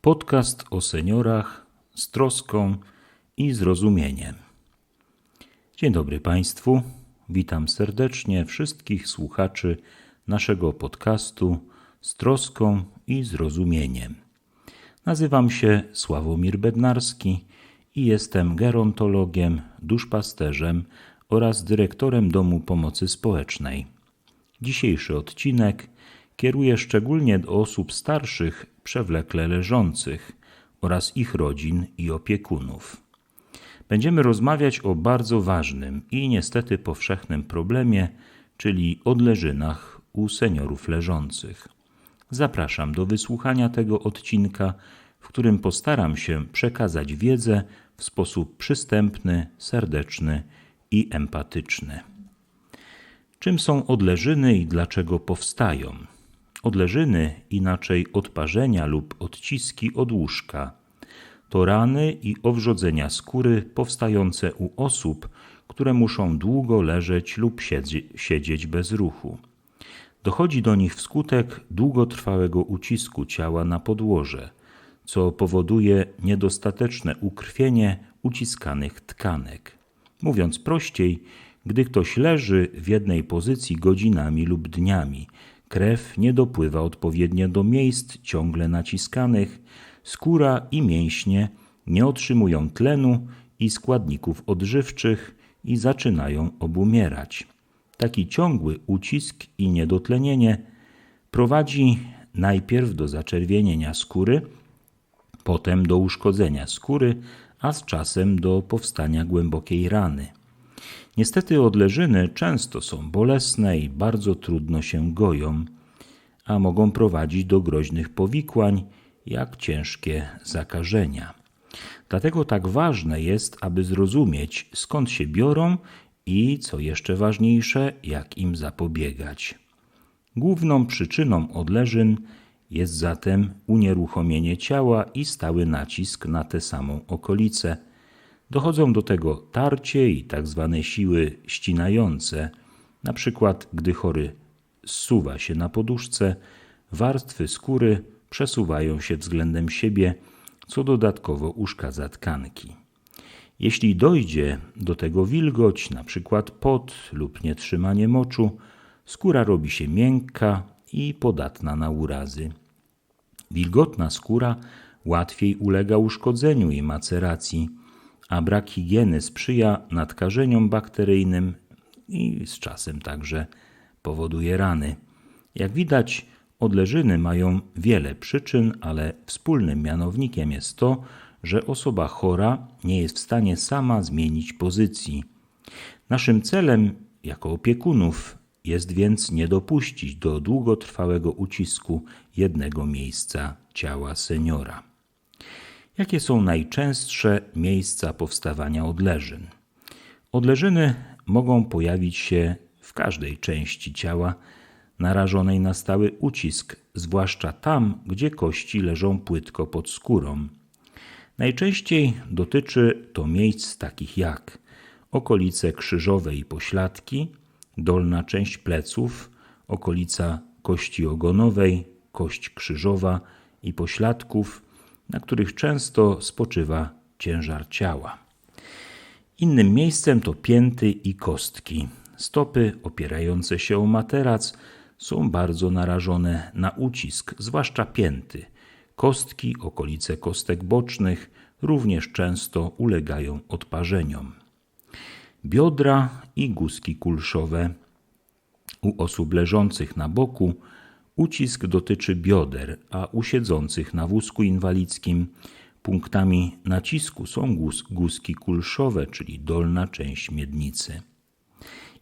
Podcast o seniorach z troską i zrozumieniem. Dzień dobry Państwu. Witam serdecznie wszystkich słuchaczy naszego podcastu z troską i zrozumieniem. Nazywam się Sławomir Bednarski i jestem gerontologiem, duszpasterzem oraz dyrektorem Domu Pomocy Społecznej. Dzisiejszy odcinek kieruje szczególnie do osób starszych, przewlekle leżących oraz ich rodzin i opiekunów. Będziemy rozmawiać o bardzo ważnym i niestety powszechnym problemie, czyli odleżynach u seniorów leżących. Zapraszam do wysłuchania tego odcinka, w którym postaram się przekazać wiedzę w sposób przystępny, serdeczny i empatyczny. Czym są odleżyny i dlaczego powstają? Odleżyny, inaczej odparzenia lub odciski od łóżka, to rany i owrzodzenia skóry powstające u osób, które muszą długo leżeć lub siedzieć bez ruchu. Dochodzi do nich wskutek długotrwałego ucisku ciała na podłoże, co powoduje niedostateczne ukrwienie uciskanych tkanek. Mówiąc prościej, gdy ktoś leży w jednej pozycji godzinami lub dniami, krew nie dopływa odpowiednio do miejsc ciągle naciskanych, skóra i mięśnie nie otrzymują tlenu i składników odżywczych i zaczynają obumierać. Taki ciągły ucisk i niedotlenienie prowadzi najpierw do zaczerwienienia skóry, potem do uszkodzenia skóry, a z czasem do powstania głębokiej rany. Niestety odleżyny często są bolesne i bardzo trudno się goją, a mogą prowadzić do groźnych powikłań, jak ciężkie zakażenia. Dlatego tak ważne jest, aby zrozumieć, skąd się biorą i, co jeszcze ważniejsze, jak im zapobiegać. Główną przyczyną odleżyn jest zatem unieruchomienie ciała i stały nacisk na tę samą okolicę. Dochodzą do tego tarcie i tak zwane siły ścinające, na przykład gdy chory zsuwa się na poduszce, warstwy skóry przesuwają się względem siebie, co dodatkowo uszkadza tkanki. Jeśli dojdzie do tego wilgoć, na przykład pot lub nietrzymanie moczu, skóra robi się miękka i podatna na urazy. Wilgotna skóra łatwiej ulega uszkodzeniu i maceracji, a brak higieny sprzyja nadkażeniom bakteryjnym i z czasem także powoduje rany. Jak widać, odleżyny mają wiele przyczyn, ale wspólnym mianownikiem jest to, że osoba chora nie jest w stanie sama zmienić pozycji. Naszym celem jako opiekunów jest więc nie dopuścić do długotrwałego ucisku jednego miejsca ciała seniora. Jakie są najczęstsze miejsca powstawania odleżyn? Odleżyny mogą pojawić się w każdej części ciała narażonej na stały ucisk, zwłaszcza tam, gdzie kości leżą płytko pod skórą. Najczęściej dotyczy to miejsc takich jak okolice krzyżowe i pośladki, dolna część pleców, okolica kości ogonowej, kość krzyżowa i pośladków, na których często spoczywa ciężar ciała. Innym miejscem to pięty i kostki. Stopy opierające się o materac są bardzo narażone na ucisk, zwłaszcza pięty. Kostki, okolice kostek bocznych również często ulegają odparzeniom. Biodra i guzki kulszowe. U osób leżących na boku ucisk dotyczy bioder, a u siedzących na wózku inwalidzkim punktami nacisku są guzki kulszowe, czyli dolna część miednicy.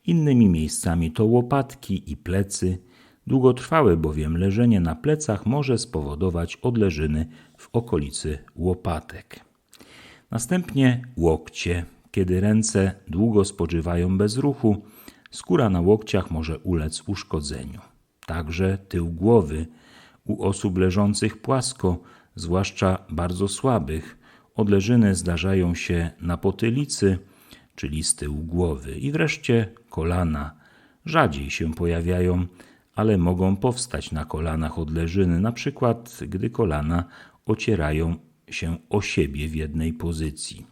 Innymi miejscami to łopatki i plecy. Długotrwałe bowiem leżenie na plecach może spowodować odleżyny w okolicy łopatek. Następnie łokcie. Kiedy ręce długo spoczywają bez ruchu, skóra na łokciach może ulec uszkodzeniu. Także tył głowy u osób leżących płasko, zwłaszcza bardzo słabych, odleżyny zdarzają się na potylicy, czyli z tyłu głowy. I wreszcie kolana. Rzadziej się pojawiają, ale mogą powstać na kolanach odleżyny, na przykład gdy kolana ocierają się o siebie w jednej pozycji.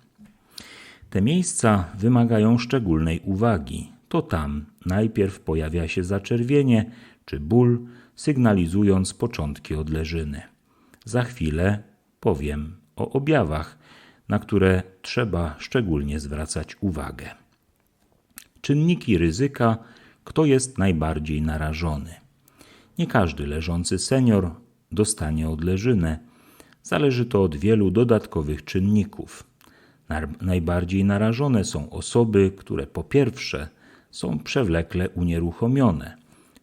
Te miejsca wymagają szczególnej uwagi. To tam najpierw pojawia się zaczerwienie czy ból, sygnalizując początki odleżyny. Za chwilę powiem o objawach, na które trzeba szczególnie zwracać uwagę. Czynniki ryzyka, kto jest najbardziej narażony. Nie każdy leżący senior dostanie odleżynę. Zależy to od wielu dodatkowych czynników. Najbardziej narażone są osoby, które po pierwsze są przewlekle unieruchomione,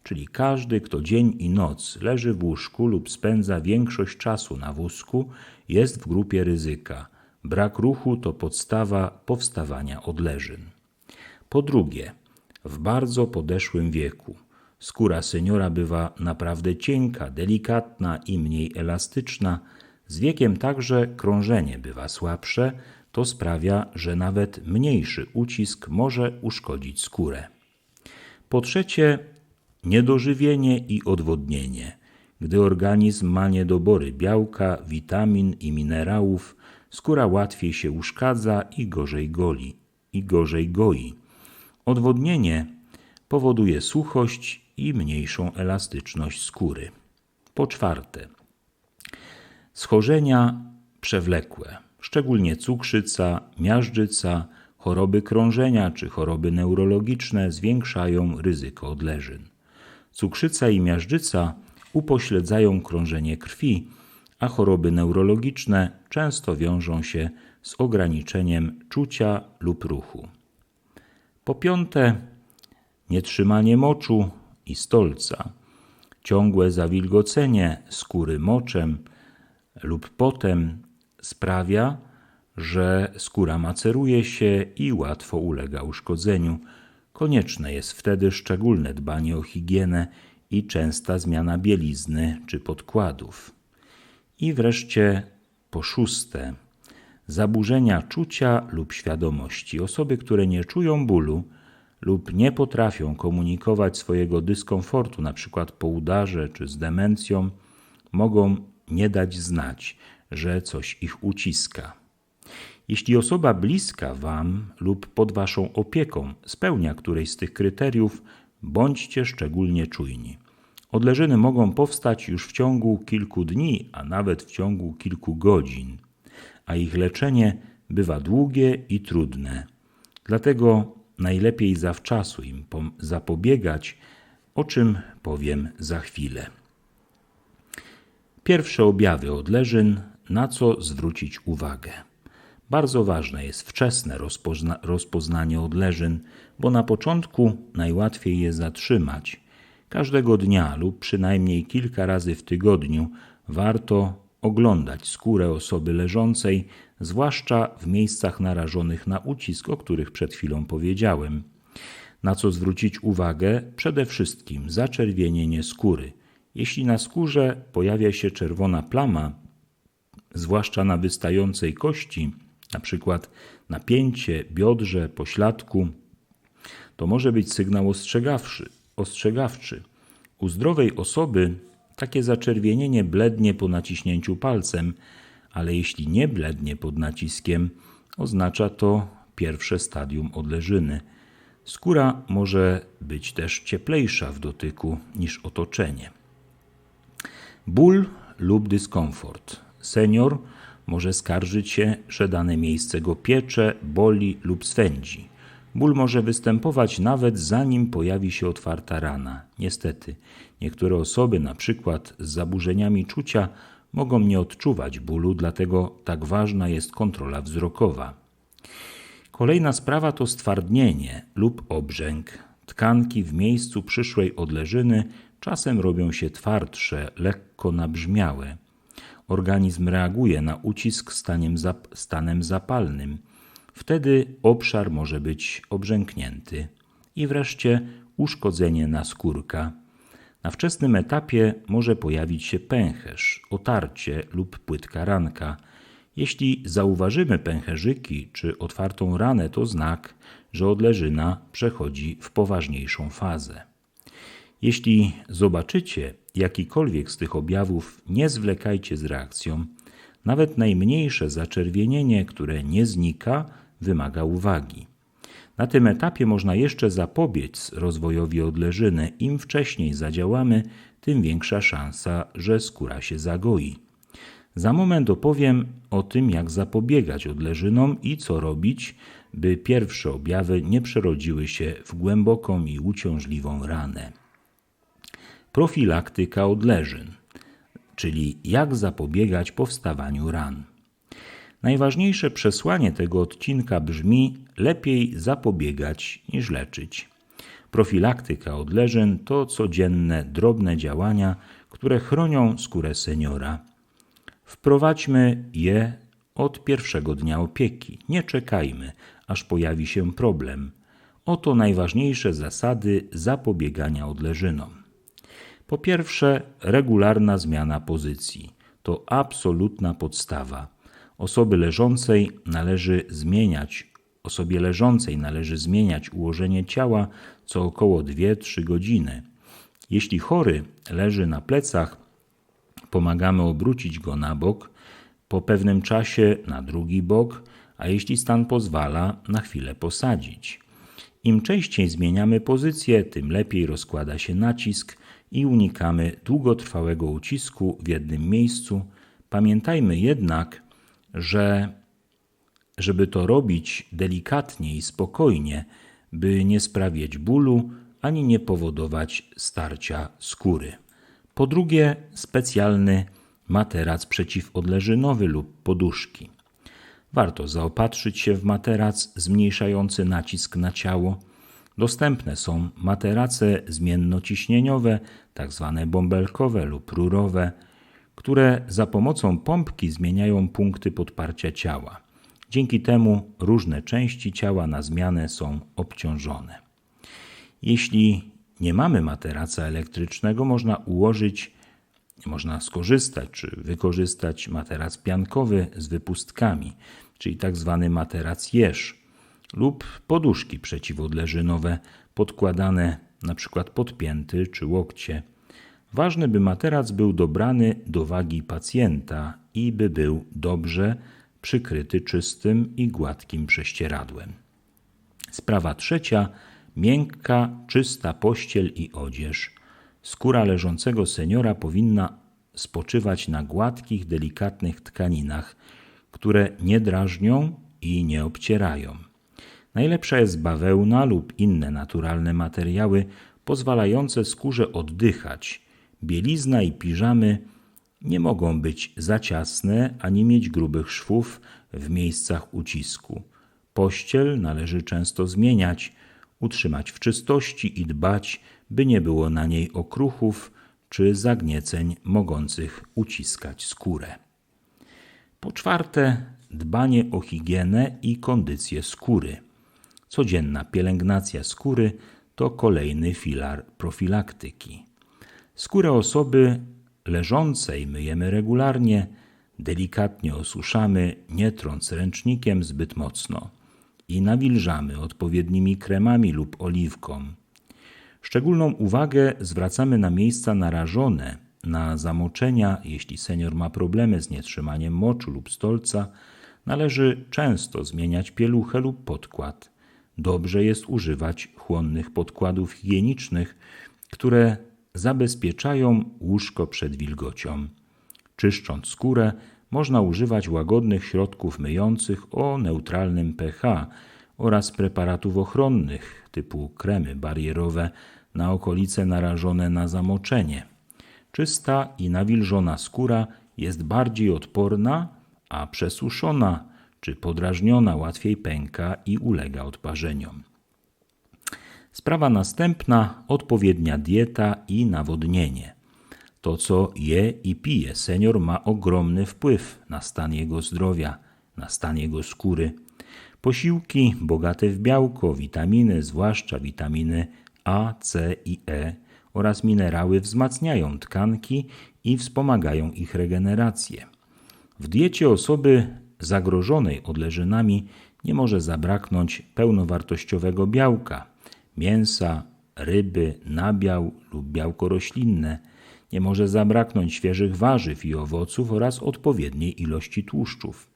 czyli każdy, kto dzień i noc leży w łóżku lub spędza większość czasu na wózku, jest w grupie ryzyka. Brak ruchu to podstawa powstawania odleżyn. Po drugie, w bardzo podeszłym wieku. Skóra seniora bywa naprawdę cienka, delikatna i mniej elastyczna. Z wiekiem także krążenie bywa słabsze, to sprawia, że nawet mniejszy ucisk może uszkodzić skórę. Po trzecie, niedożywienie i odwodnienie. Gdy organizm ma niedobory białka, witamin i minerałów, skóra łatwiej się uszkadza i gorzej goli i gorzej goi. Odwodnienie powoduje suchość i mniejszą elastyczność skóry. Po czwarte, schorzenia przewlekłe, szczególnie cukrzyca, miażdżyca, choroby krążenia czy choroby neurologiczne zwiększają ryzyko odleżyn. Cukrzyca i miażdżyca upośledzają krążenie krwi, a choroby neurologiczne często wiążą się z ograniczeniem czucia lub ruchu. Po piąte, nietrzymanie moczu i stolca, ciągłe zawilgocenie skóry moczem lub potem sprawia, że skóra maceruje się i łatwo ulega uszkodzeniu. Konieczne jest wtedy szczególne dbanie o higienę i częsta zmiana bielizny czy podkładów. I wreszcie po szóste, zaburzenia czucia lub świadomości. Osoby, które nie czują bólu lub nie potrafią komunikować swojego dyskomfortu, np. po udarze czy z demencją, mogą nie dać znać, że coś ich uciska. Jeśli osoba bliska Wam lub pod Waszą opieką spełnia któreś z tych kryteriów, bądźcie szczególnie czujni. Odleżyny mogą powstać już w ciągu kilku dni, a nawet w ciągu kilku godzin, a ich leczenie bywa długie i trudne. Dlatego najlepiej zawczasu im zapobiegać, o czym powiem za chwilę. Pierwsze objawy odleżyn, na co zwrócić uwagę. Bardzo ważne jest wczesne rozpozna rozpoznanie odleżyn, bo na początku najłatwiej je zatrzymać – Każdego dnia lub przynajmniej kilka razy w tygodniu warto oglądać skórę osoby leżącej, zwłaszcza w miejscach narażonych na ucisk, o których przed chwilą powiedziałem. Na co zwrócić uwagę? Przede wszystkim zaczerwienienie skóry. Jeśli na skórze pojawia się czerwona plama, zwłaszcza na wystającej kości, na przykład napięcie, biodrze, pośladku, to może być sygnał ostrzegawczy ostrzegawczy. U zdrowej osoby takie zaczerwienienie blednie po naciśnięciu palcem, ale jeśli nie blednie pod naciskiem, oznacza to pierwsze stadium odleżyny. Skóra może być też cieplejsza w dotyku niż otoczenie. Ból lub dyskomfort. Senior może skarżyć się, że dane miejsce go piecze, boli lub swędzi. Ból może występować nawet zanim pojawi się otwarta rana. Niestety, niektóre osoby, na przykład z zaburzeniami czucia, mogą nie odczuwać bólu, dlatego tak ważna jest kontrola wzrokowa. Kolejna sprawa to stwardnienie lub obrzęk. Tkanki w miejscu przyszłej odleżyny czasem robią się twardsze, lekko nabrzmiałe. Organizm reaguje na ucisk stanem zapalnym Wtedy obszar może być obrzęknięty. I wreszcie uszkodzenie naskórka. Na wczesnym etapie może pojawić się pęcherz, otarcie lub płytka ranka. Jeśli zauważymy pęcherzyki czy otwartą ranę, to znak, że odleżyna przechodzi w poważniejszą fazę. Jeśli zobaczycie jakikolwiek z tych objawów, nie zwlekajcie z reakcją. Nawet najmniejsze zaczerwienienie, które nie znika, wymaga uwagi. Na tym etapie można jeszcze zapobiec rozwojowi odleżyny. Im wcześniej zadziałamy, tym większa szansa, że skóra się zagoi. Za moment opowiem o tym, jak zapobiegać odleżynom i co robić, by pierwsze objawy nie przerodziły się w głęboką i uciążliwą ranę. Profilaktyka odleżyn, czyli jak zapobiegać powstawaniu ran. Najważniejsze przesłanie tego odcinka brzmi: lepiej zapobiegać niż leczyć. Profilaktyka odleżyn to codzienne, drobne działania, które chronią skórę seniora. Wprowadźmy je od pierwszego dnia opieki. Nie czekajmy, aż pojawi się problem. Oto najważniejsze zasady zapobiegania odleżynom. Po pierwsze, regularna zmiana pozycji. To absolutna podstawa. Osoby leżącej należy zmieniać osobie leżącej należy zmieniać ułożenie ciała co około 2-3 godziny. Jeśli chory leży na plecach, pomagamy obrócić go na bok, po pewnym czasie na drugi bok, a jeśli stan pozwala, na chwilę posadzić. Im częściej zmieniamy pozycję, tym lepiej rozkłada się nacisk i unikamy długotrwałego ucisku w jednym miejscu. Pamiętajmy jednak, że żeby to robić delikatnie i spokojnie, by nie sprawiać bólu ani nie powodować starcia skóry. Po drugie, specjalny materac przeciwodleżynowy lub poduszki. Warto zaopatrzyć się w materac zmniejszający nacisk na ciało. Dostępne są materace zmiennociśnieniowe, tzw. Tak bąbelkowe lub rurowe, które za pomocą pompki zmieniają punkty podparcia ciała. Dzięki temu różne części ciała na zmianę są obciążone. Jeśli nie mamy materaca elektrycznego, można ułożyć, można skorzystać czy wykorzystać materac piankowy z wypustkami, czyli tzw. Tak materac jeż lub poduszki przeciwodleżynowe podkładane np. pod pięty czy łokcie. Ważne, by materac był dobrany do wagi pacjenta i by był dobrze przykryty czystym i gładkim prześcieradłem. Sprawa trzecia miękka, czysta pościel i odzież. Skóra leżącego seniora powinna spoczywać na gładkich, delikatnych tkaninach, które nie drażnią i nie obcierają. Najlepsza jest bawełna lub inne naturalne materiały pozwalające skórze oddychać. Bielizna i piżamy nie mogą być za ciasne ani mieć grubych szwów w miejscach ucisku. Pościel należy często zmieniać, utrzymać w czystości i dbać, by nie było na niej okruchów czy zagnieceń mogących uciskać skórę. Po czwarte, dbanie o higienę i kondycję skóry. Codzienna pielęgnacja skóry to kolejny filar profilaktyki. Skórę osoby leżącej myjemy regularnie, delikatnie osuszamy, nie trąc ręcznikiem zbyt mocno i nawilżamy odpowiednimi kremami lub oliwką. Szczególną uwagę zwracamy na miejsca narażone na zamoczenia. Jeśli senior ma problemy z nietrzymaniem moczu lub stolca, należy często zmieniać pieluchę lub podkład. Dobrze jest używać chłonnych podkładów higienicznych, które zabezpieczają łóżko przed wilgocią. Czyszcząc skórę, można używać łagodnych środków myjących o neutralnym pH oraz preparatów ochronnych typu kremy barierowe na okolice narażone na zamoczenie. Czysta i nawilżona skóra jest bardziej odporna, a przesuszona czy podrażniona łatwiej pęka i ulega odparzeniom. Sprawa następna odpowiednia dieta i nawodnienie. To, co je i pije senior, ma ogromny wpływ na stan jego zdrowia, na stan jego skóry. Posiłki bogate w białko, witaminy, zwłaszcza witaminy A, C i E oraz minerały wzmacniają tkanki i wspomagają ich regenerację. W diecie osoby zagrożonej odleżynami nie może zabraknąć pełnowartościowego białka, mięsa, ryby, nabiał lub białko roślinne. Nie może zabraknąć świeżych warzyw i owoców oraz odpowiedniej ilości tłuszczów.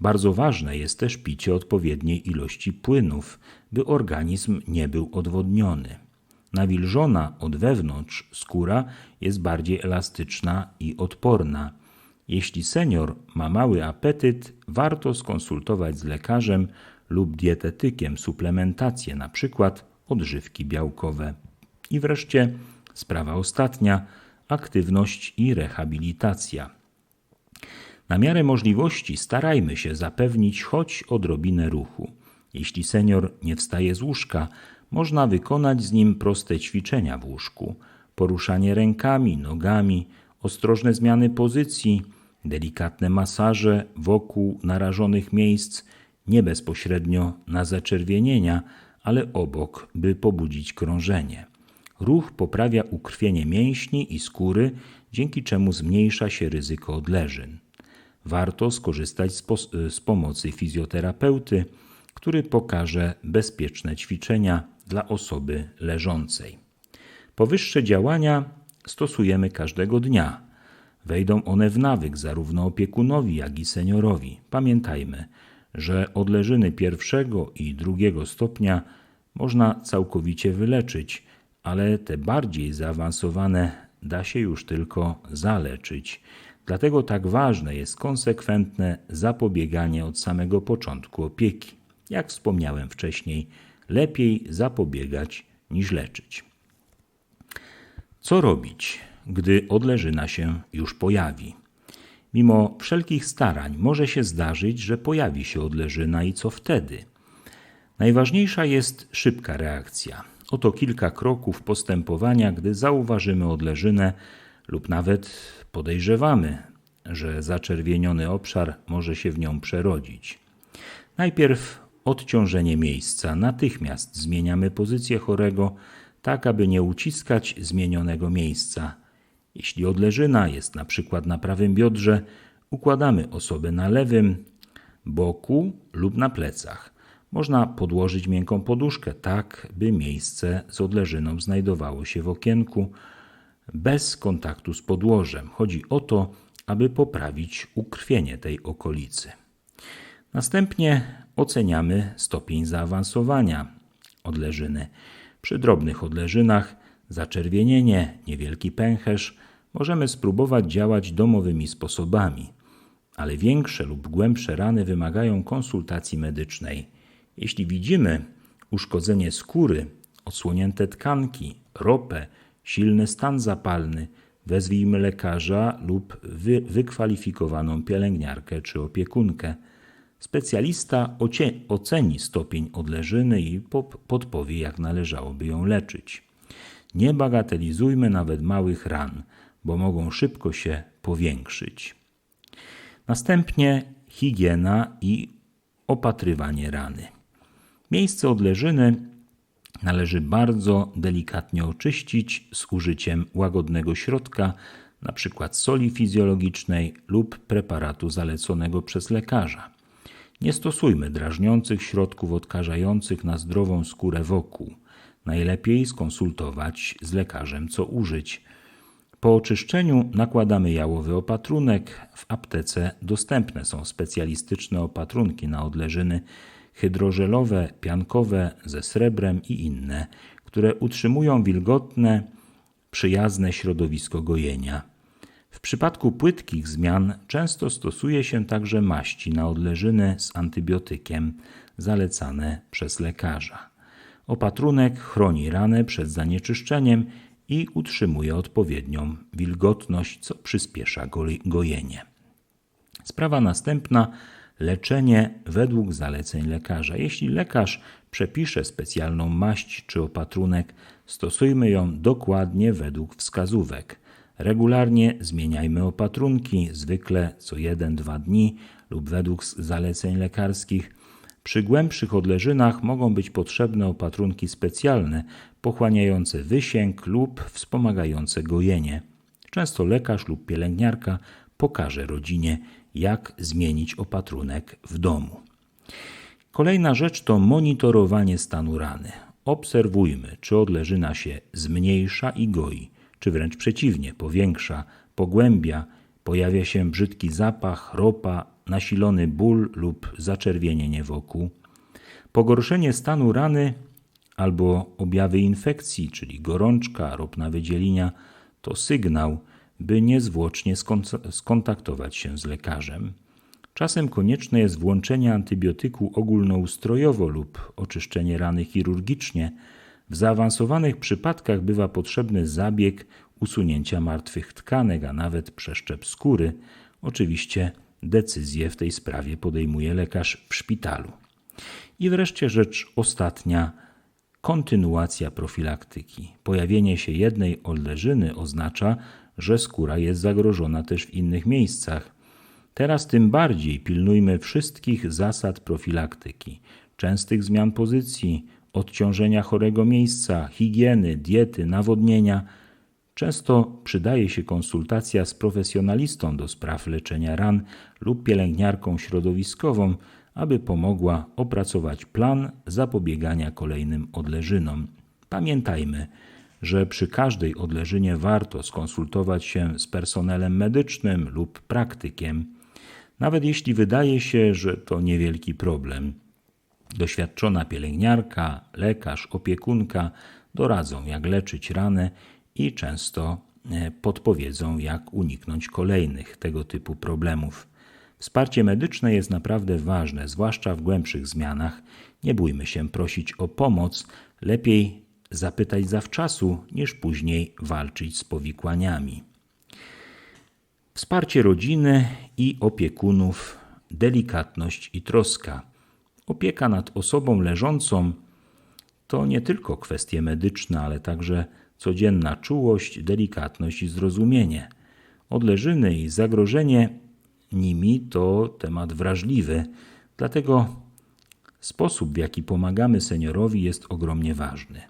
Bardzo ważne jest też picie odpowiedniej ilości płynów, by organizm nie był odwodniony. Nawilżona od wewnątrz skóra jest bardziej elastyczna i odporna. Jeśli senior ma mały apetyt, warto skonsultować z lekarzem lub dietetykiem suplementację, np. odżywki białkowe. I wreszcie sprawa ostatnia aktywność i rehabilitacja. Na miarę możliwości starajmy się zapewnić choć odrobinę ruchu. Jeśli senior nie wstaje z łóżka, można wykonać z nim proste ćwiczenia w łóżku, poruszanie rękami, nogami, ostrożne zmiany pozycji, delikatne masaże wokół narażonych miejsc, nie bezpośrednio na zaczerwienienia, ale obok, by pobudzić krążenie. Ruch poprawia ukrwienie mięśni i skóry, dzięki czemu zmniejsza się ryzyko odleżyn. Warto skorzystać z, z pomocy fizjoterapeuty, który pokaże bezpieczne ćwiczenia dla osoby leżącej. Powyższe działania stosujemy każdego dnia. Wejdą one w nawyk zarówno opiekunowi, jak i seniorowi. Pamiętajmy, że odleżyny pierwszego i drugiego stopnia można całkowicie wyleczyć, ale te bardziej zaawansowane da się już tylko zaleczyć. Dlatego tak ważne jest konsekwentne zapobieganie od samego początku opieki. Jak wspomniałem wcześniej, lepiej zapobiegać niż leczyć. Co robić, gdy odleżyna się już pojawi? Mimo wszelkich starań może się zdarzyć, że pojawi się odleżyna i co wtedy? Najważniejsza jest szybka reakcja. Oto kilka kroków postępowania, gdy zauważymy odleżynę lub nawet podejrzewamy, że zaczerwieniony obszar może się w nią przerodzić. Najpierw odciążenie miejsca. Natychmiast zmieniamy pozycję chorego, tak aby nie uciskać zmienionego miejsca. Jeśli odleżyna jest na przykład na prawym biodrze, układamy osobę na lewym boku lub na plecach. Można podłożyć miękką poduszkę tak, by miejsce z odleżyną znajdowało się w okienku bez kontaktu z podłożem. Chodzi o to, aby poprawić ukrwienie tej okolicy. Następnie oceniamy stopień zaawansowania odleżyny. Przy drobnych odleżynach, zaczerwienienie, niewielki pęcherz, możemy spróbować działać domowymi sposobami, ale większe lub głębsze rany wymagają konsultacji medycznej. Jeśli widzimy uszkodzenie skóry, odsłonięte tkanki, ropę, silny stan zapalny, wezwijmy lekarza lub wy, wykwalifikowaną pielęgniarkę czy opiekunkę. Specjalista oceni stopień odleżyny i podpowie, jak należałoby ją leczyć. Nie bagatelizujmy nawet małych ran, bo mogą szybko się powiększyć. Następnie higiena i opatrywanie rany. Miejsce odleżyny należy bardzo delikatnie oczyścić z użyciem łagodnego środka, np. soli fizjologicznej lub preparatu zaleconego przez lekarza. Nie stosujmy drażniących środków odkażających na zdrową skórę wokół. Najlepiej skonsultować z lekarzem, co użyć. Po oczyszczeniu nakładamy jałowy opatrunek. W aptece dostępne są specjalistyczne opatrunki na odleżyny hydrożelowe, piankowe, ze srebrem i inne, które utrzymują wilgotne, przyjazne środowisko gojenia. W przypadku płytkich zmian często stosuje się także maści na odleżyny z antybiotykiem zalecane przez lekarza. Opatrunek chroni ranę przed zanieczyszczeniem i utrzymuje odpowiednią wilgotność, co przyspiesza gojenie. Sprawa następna leczenie według zaleceń lekarza. Jeśli lekarz przepisze specjalną maść czy opatrunek, stosujmy ją dokładnie według wskazówek. Regularnie zmieniajmy opatrunki, zwykle co 1-2 dni lub według zaleceń lekarskich. Przy głębszych odleżynach mogą być potrzebne opatrunki specjalne, pochłaniające wysięg lub wspomagające gojenie. Często lekarz lub pielęgniarka pokaże rodzinie, jak zmienić opatrunek w domu. Kolejna rzecz to monitorowanie stanu rany. Obserwujmy, czy odleżyna się zmniejsza i goi, czy wręcz przeciwnie, powiększa, pogłębia, pojawia się brzydki zapach, ropa, nasilony ból lub zaczerwienienie wokół. Pogorszenie stanu rany albo objawy infekcji, czyli gorączka, ropna wydzielina, to sygnał, by niezwłocznie skontaktować się z lekarzem. Czasem konieczne jest włączenie antybiotyku ogólnoustrojowo lub oczyszczenie rany chirurgicznie. W zaawansowanych przypadkach bywa potrzebny zabieg usunięcia martwych tkanek, a nawet przeszczep skóry. Oczywiście decyzję w tej sprawie podejmuje lekarz w szpitalu. I wreszcie rzecz ostatnia kontynuacja profilaktyki. Pojawienie się jednej oleżyny oznacza, że skóra jest zagrożona też w innych miejscach. Teraz tym bardziej pilnujmy wszystkich zasad profilaktyki, częstych zmian pozycji, odciążenia chorego miejsca, higieny, diety, nawodnienia. Często przydaje się konsultacja z profesjonalistą do spraw leczenia ran lub pielęgniarką środowiskową, aby pomogła opracować plan zapobiegania kolejnym odleżynom. Pamiętajmy, że przy każdej odleżynie warto skonsultować się z personelem medycznym lub praktykiem, nawet jeśli wydaje się, że to niewielki problem. Doświadczona pielęgniarka, lekarz, opiekunka doradzą, jak leczyć ranę i często e, podpowiedzą, jak uniknąć kolejnych tego typu problemów. Wsparcie medyczne jest naprawdę ważne, zwłaszcza w głębszych zmianach. Nie bójmy się prosić o pomoc, lepiej zapytać zawczasu, niż później walczyć z powikłaniami. Wsparcie rodziny i opiekunów, delikatność i troska. Opieka nad osobą leżącą to nie tylko kwestie medyczne, ale także codzienna czułość, delikatność i zrozumienie. Odleżyny i zagrożenie nimi to temat wrażliwy, dlatego sposób, w jaki pomagamy seniorowi, jest ogromnie ważny.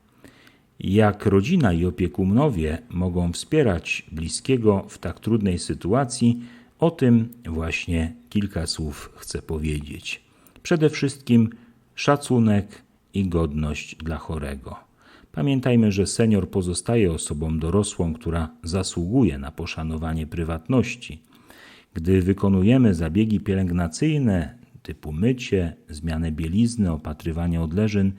Jak rodzina i opiekunowie mogą wspierać bliskiego w tak trudnej sytuacji, o tym właśnie kilka słów chcę powiedzieć. Przede wszystkim szacunek i godność dla chorego. Pamiętajmy, że senior pozostaje osobą dorosłą, która zasługuje na poszanowanie prywatności. Gdy wykonujemy zabiegi pielęgnacyjne typu mycie, zmianę bielizny, opatrywanie odleżyn,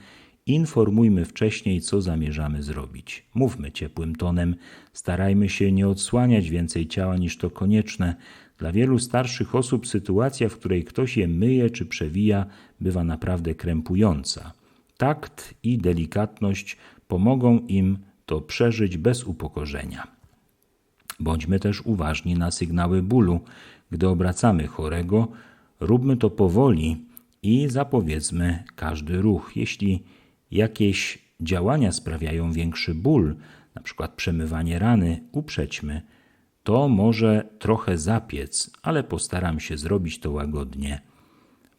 informujmy wcześniej, co zamierzamy zrobić. Mówmy ciepłym tonem, starajmy się nie odsłaniać więcej ciała niż to konieczne. Dla wielu starszych osób sytuacja, w której ktoś je myje czy przewija, bywa naprawdę krępująca. Takt i delikatność pomogą im to przeżyć bez upokorzenia. Bądźmy też uważni na sygnały bólu. Gdy obracamy chorego, róbmy to powoli i zapowiedzmy każdy ruch. Jeśli jakieś działania sprawiają większy ból, np. przemywanie rany, uprzedźmy. To może trochę zapiec, ale postaram się zrobić to łagodnie.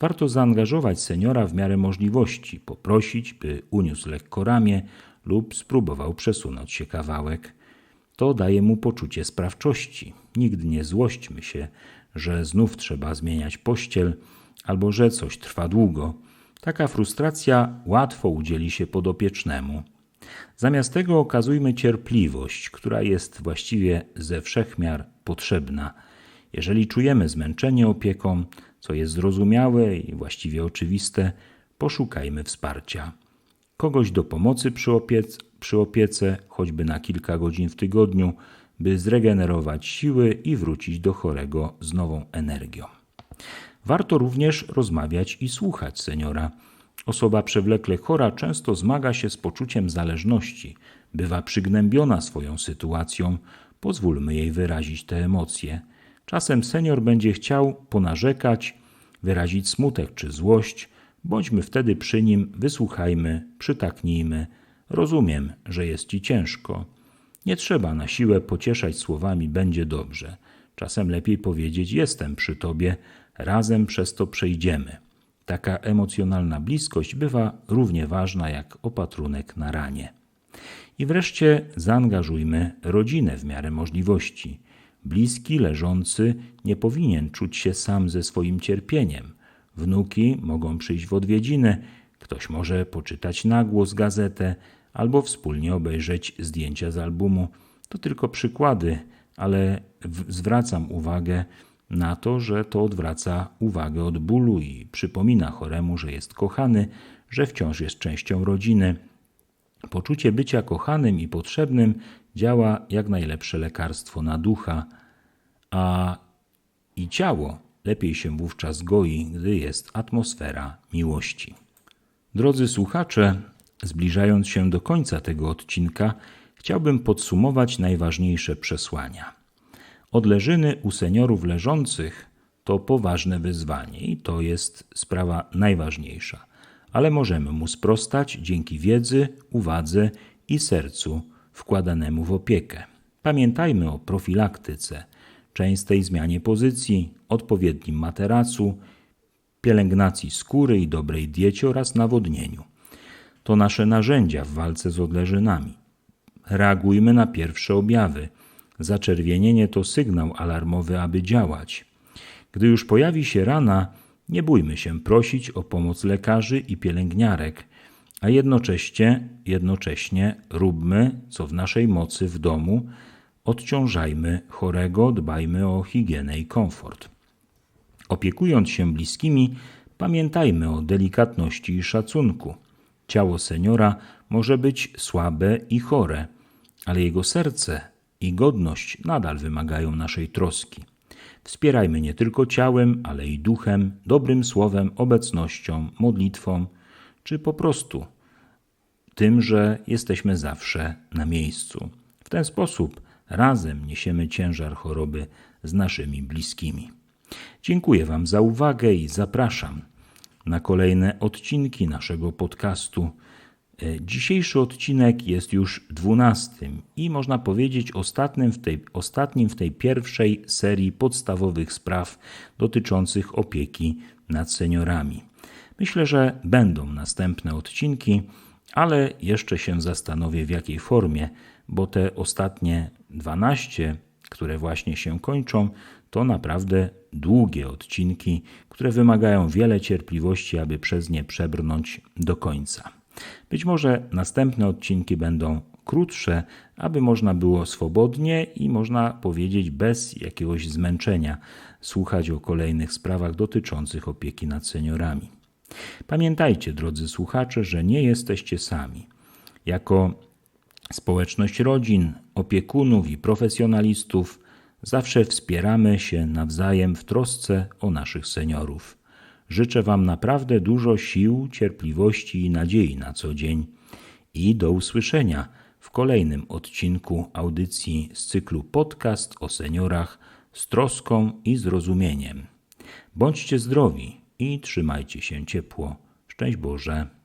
Warto zaangażować seniora w miarę możliwości, poprosić, by uniósł lekko ramię lub spróbował przesunąć się kawałek to daje mu poczucie sprawczości. Nigdy nie złośćmy się, że znów trzeba zmieniać pościel albo że coś trwa długo. Taka frustracja łatwo udzieli się podopiecznemu. Zamiast tego okazujmy cierpliwość, która jest właściwie ze wszechmiar potrzebna. Jeżeli czujemy zmęczenie opieką, co jest zrozumiałe i właściwie oczywiste, poszukajmy wsparcia. Kogoś do pomocy przy, opiece, przy opiece, choćby na kilka godzin w tygodniu, by zregenerować siły i wrócić do chorego z nową energią. Warto również rozmawiać i słuchać seniora. Osoba przewlekle chora często zmaga się z poczuciem zależności, bywa przygnębiona swoją sytuacją, pozwólmy jej wyrazić te emocje. Czasem senior będzie chciał ponarzekać, wyrazić smutek czy złość, bądźmy wtedy przy nim, wysłuchajmy, przytaknijmy, Rozumiem, że jest ci ciężko. Nie trzeba na siłę pocieszać słowami będzie dobrze. Czasem lepiej powiedzieć jestem przy tobie, razem przez to przejdziemy. Taka emocjonalna bliskość bywa równie ważna jak opatrunek na ranie. I wreszcie zaangażujmy rodzinę w miarę możliwości. Bliski leżący nie powinien czuć się sam ze swoim cierpieniem. Wnuki mogą przyjść w odwiedziny, ktoś może poczytać na głos gazetę, albo wspólnie obejrzeć zdjęcia z albumu. To tylko przykłady, ale zwracam uwagę na to, że to odwraca uwagę od bólu i przypomina choremu, że jest kochany, że wciąż jest częścią rodziny. Poczucie bycia kochanym i potrzebnym działa jak najlepsze lekarstwo na ducha, a i ciało lepiej się wówczas goi, gdy jest atmosfera miłości. Drodzy słuchacze, zbliżając się do końca tego odcinka, chciałbym podsumować najważniejsze przesłania. Odleżyny u seniorów leżących to poważne wyzwanie i to jest sprawa najważniejsza, ale możemy mu sprostać dzięki wiedzy, uwadze i sercu wkładanemu w opiekę. Pamiętajmy o profilaktyce, częstej zmianie pozycji, odpowiednim materacu, pielęgnacji skóry i dobrej diecie oraz nawodnieniu. To nasze narzędzia w walce z odleżynami. Reagujmy na pierwsze objawy. Zaczerwienienie to sygnał alarmowy, aby działać. Gdy już pojawi się rana, nie bójmy się prosić o pomoc lekarzy i pielęgniarek, a jednocześnie, jednocześnie róbmy, co w naszej mocy w domu, odciążajmy chorego, dbajmy o higienę i komfort. Opiekując się bliskimi, pamiętajmy o delikatności i szacunku. Ciało seniora może być słabe i chore, ale jego serce i godność nadal wymagają naszej troski. Wspierajmy nie tylko ciałem, ale i duchem, dobrym słowem, obecnością, modlitwą, czy po prostu tym, że jesteśmy zawsze na miejscu. W ten sposób razem niesiemy ciężar choroby z naszymi bliskimi. Dziękuję Wam za uwagę i zapraszam na kolejne odcinki naszego podcastu. E, dzisiejszy odcinek jest już dwunastym i można powiedzieć ostatnim w, tej, ostatnim w tej pierwszej serii podstawowych spraw dotyczących opieki nad seniorami. Myślę, że będą następne odcinki, ale jeszcze się zastanowię w jakiej formie, bo te ostatnie 12, które właśnie się kończą, to naprawdę długie odcinki, które wymagają wiele cierpliwości, aby przez nie przebrnąć do końca. Być może następne odcinki będą krótsze, aby można było swobodnie i można powiedzieć bez jakiegoś zmęczenia słuchać o kolejnych sprawach dotyczących opieki nad seniorami. Pamiętajcie, drodzy słuchacze, że nie jesteście sami. Jako społeczność rodzin, opiekunów i profesjonalistów zawsze wspieramy się nawzajem w trosce o naszych seniorów. Życzę Wam naprawdę dużo sił, cierpliwości i nadziei na co dzień i do usłyszenia w kolejnym odcinku audycji z cyklu podcast o seniorach z troską i zrozumieniem. Bądźcie zdrowi i trzymajcie się ciepło. Szczęść Boże.